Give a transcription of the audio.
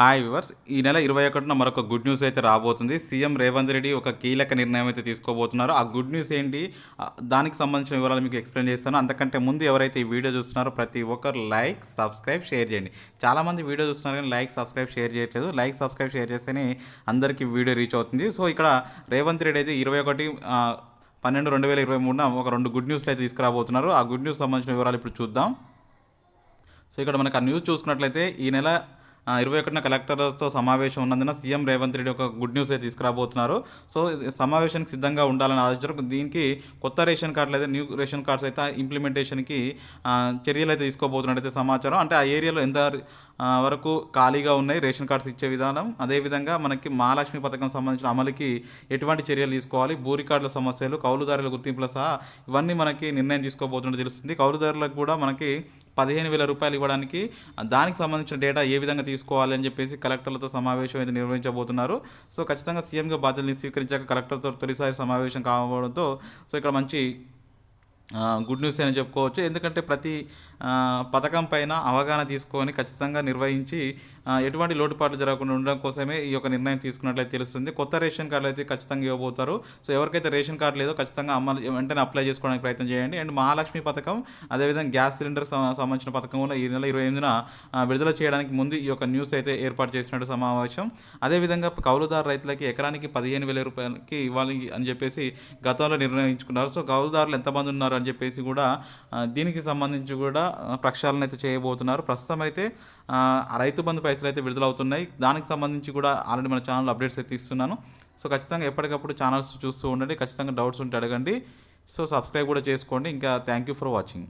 Hi viewers ఈ నెల ఇరవై ఒకటిన మరొక గుడ్ న్యూస్ అయితే రాబోతుంది. సీఎం రేవంత్ రెడ్డి ఒక కీలక నిర్ణయం అయితే తీసుకోబోతున్నారు. ఆ గుడ్ న్యూస్ ఏంటి? దానికి సంబంధించిన వివరాలు మీకు ఎక్స్ప్లెయిన్ చేస్తాను. అంతకంటే ముందు ఎవరైతే ఈ వీడియో చూస్తున్నారో ప్రతి ఒక్కరు లైక్ సబ్స్క్రైబ్ షేర్ చేయండి. చాలామంది వీడియో చూస్తున్నారు కానీ లైక్ సబ్స్క్రైబ్ షేర్ చేయట్లేదు. లైక్ సబ్స్క్రైబ్ షేర్ చేస్తేనే అందరికీ వీడియో రీచ్ అవుతుంది. సో ఇక్కడ రేవంత్ రెడ్డి అయితే ఇరవై ఒకటి పన్నెండు రెండు వేల ఇరవై మూడున ఒక రెండు గుడ్ న్యూస్లు అయితే తీసుకురాబోతున్నారు. ఆ గుడ్ న్యూస్ సంబంధించిన వివరాలు ఇప్పుడు చూద్దాం. సో ఇక్కడ మనకు ఆ న్యూస్ చూసుకున్నట్లయితే ఈ నెల ఇరవై ఒకటిన కలెక్టర్స్తో సమావేశం ఉన్నందున సీఎం రేవంత్ రెడ్డి ఒక గుడ్ న్యూస్ అయితే తీసుకురాబోతున్నారు. సో సమావేశానికి సిద్ధంగా ఉండాలని ఆలోచించారు. దీనికి కొత్త రేషన్ కార్డులు అయితే న్యూ రేషన్ కార్డ్స్ అయితే ఇంప్లిమెంటేషన్కి చర్యలు అయితే తీసుకోబోతున్నట్టయితే సమాచారం. అంటే ఆ ఏరియాలో ఎంత వరకు ఖాళీగా ఉన్నాయి రేషన్ కార్డ్స్ ఇచ్చే విధానం. అదేవిధంగా మనకి మహాలక్ష్మి పథకం సంబంధించిన అమలుకి ఎటువంటి చర్యలు తీసుకోవాలి? బూరికార్డుల సమస్యలు కౌలుదారుల గుర్తింపుల సహా ఇవన్నీ మనకి నిర్ణయం తీసుకోబోతున్నట్టు తెలుస్తుంది. కౌలుదారులకు కూడా మనకి పదిహేను వేల రూపాయలు ఇవ్వడానికి దానికి సంబంధించిన డేటా ఏ విధంగా తీసుకోవాలి అని చెప్పేసి కలెక్టర్లతో సమావేశం అయితే నిర్వహించబోతున్నారు. సో ఖచ్చితంగా సీఎంగా బాధ్యతలు స్వీకరించాక కలెక్టర్తో తొలిసారి సమావేశం కావడంతో సో ఇక్కడ మంచి గుడ్ న్యూస్ అని చెప్పుకోవచ్చు. ఎందుకంటే ప్రతి పథకం పైన అవగాహన తీసుకొని ఖచ్చితంగా నిర్వహించి ఎటువంటి లోటుపాట్లు జరగకుండా ఉండడం కోసమే ఈ యొక్క నిర్ణయం తీసుకున్నట్లయితే తెలుస్తుంది. కొత్త రేషన్ కార్డులు అయితే ఖచ్చితంగా ఇవ్వబోతారు. సో ఎవరికైతే రేషన్ కార్డు లేదో ఖచ్చితంగా అమలు వెంటనే అప్లై చేసుకోవడానికి ప్రయత్నం చేయండి. అండ్ మహాలక్ష్మి పథకం అదేవిధంగా గ్యాస్ సిలిండర్ సంబంధించిన పథకం కూడా ఈ నెల ఇరవై ఎనిమిదిన విడుదల చేయడానికి ముందు ఈ యొక్క న్యూస్ అయితే ఏర్పాటు చేసినట్టు సమావేశం. అదేవిధంగా కౌలుదారు రైతులకి ఎకరానికి పదిహేను వేల రూపాయలకి ఇవ్వాలి అని చెప్పేసి గతంలో నిర్ణయించుకున్నారు. సో కౌలుదారులు ఎంతమంది ఉన్నారు అని చెప్పేసి కూడా దీనికి సంబంధించి కూడా ప్రక్షాళన అయితే చేయబోతున్నారు. ప్రస్తుతం అయితే రైతు బంధు పైసలు అయితే విడుదలవుతున్నాయి. దానికి సంబంధించి కూడా ఆల్రెడీ మన ఛానల్ అప్డేట్స్ అయితే ఇస్తున్నాను. సో ఖచ్చితంగా ఎప్పటికప్పుడు ఛానల్స్ చూస్తూ ఉండండి. ఖచ్చితంగా డౌట్స్ ఉంటే అడగండి. సో సబ్స్క్రైబ్ కూడా చేసుకోండి. ఇంకా థ్యాంక్ యూ ఫర్ వాచింగ్.